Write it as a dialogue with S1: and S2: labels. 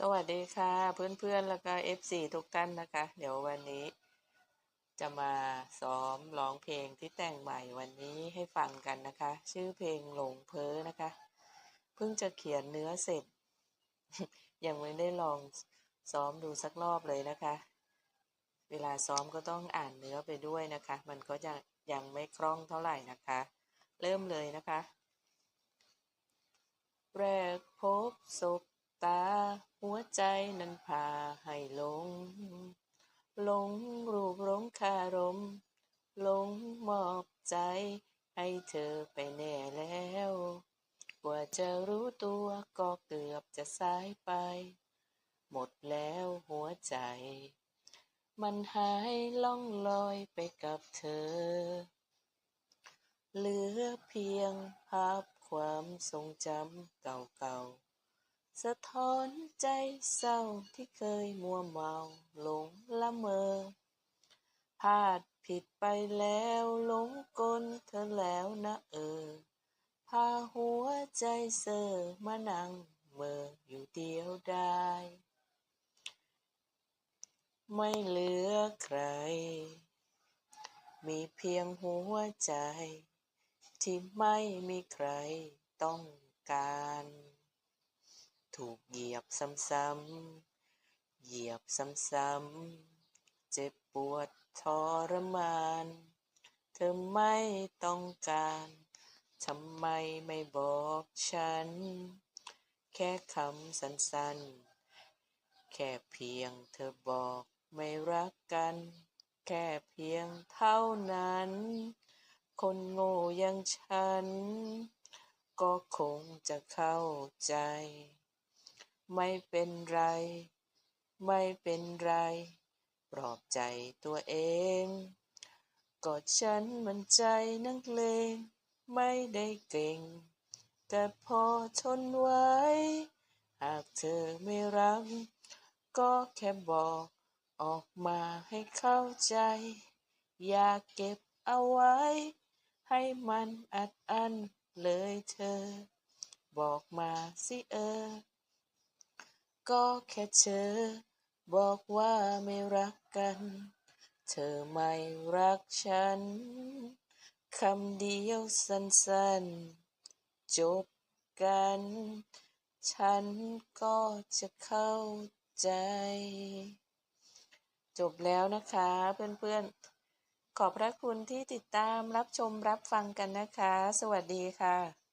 S1: สวัสดีค่ะ เพื่อนๆแล้วก็ FC ทุกท่านนะคะ เดี๋ยววันนี้ จะมาซ้อมร้องเพลงที่แต่งใหม่วันนี้ให้ฟังกันนะคะ ชื่อเพลงหลงเพ้อนะคะ เพิ่งจะเขียนเนื้อเสร็จ ยังไม่ได้ลองซ้อมดูสักรอบเลยนะคะ เวลาซ้อมก็ต้องอ่านเนื้อไปด้วยนะคะ มันก็จะยังไม่คล่องเท่าไหร่นะคะ เริ่มเลยนะคะ แรกพบศบ ตา หัวใจนั้นพาให้หลงหลงรูปหลงคารมหลงมอบใจให้เธอไปแน่แล้ว กว่าจะรู้ตัวก็เกือบจะสายไป หมดแล้วหัวใจ มันหายล่องลอยไปกับเธอ เหลือเพียงภาพความทรงจำเก่าๆ สะท้อนใจเศร้าที่เคยมัวเมาหลงละเมอพลาดผิดไปแล้วหลงกลเธอแล้วนะเออ พาหัวใจเซอมานั่งเมื่ออยู่เดียวได้ ไม่เหลือใคร มีเพียงหัวใจ ที่ไม่มีใครต้องการ ซ้ำๆเหยียบซ้ำๆเจ็บปวดทรมาน เธอไม่ต้องการทำไมไม่บอกฉัน แค่คำสั้นๆ แค่เพียงเธอบอกไม่รักกัน แค่เพียงเท่านั้น คนโง่อย่างฉัน ก็คงจะเข้าใจ ไม่เป็นไร ไม่เป็นไร ปลอบใจตัวเองก็ฉันมันใจนักเลง ไม่ได้เก่ง แต่พอทนไว้ หากเธอไม่รัก ก็แค่บอกออกมาให้เข้าใจ อย่าเก็บเอาไว้ ให้มันอัดอั้นเลยเธอ บอกมาสิเออ ก็แค่เธอ บอกว่าไม่รักกัน เธอไม่รักฉัน คำเดียวสั้นๆ จบกัน ฉันก็จะเข้าใจ จบแล้วนะคะเพื่อนๆ ขอบพระคุณที่ติดตามรับชมรับฟังกันนะคะ สวัสดีค่ะ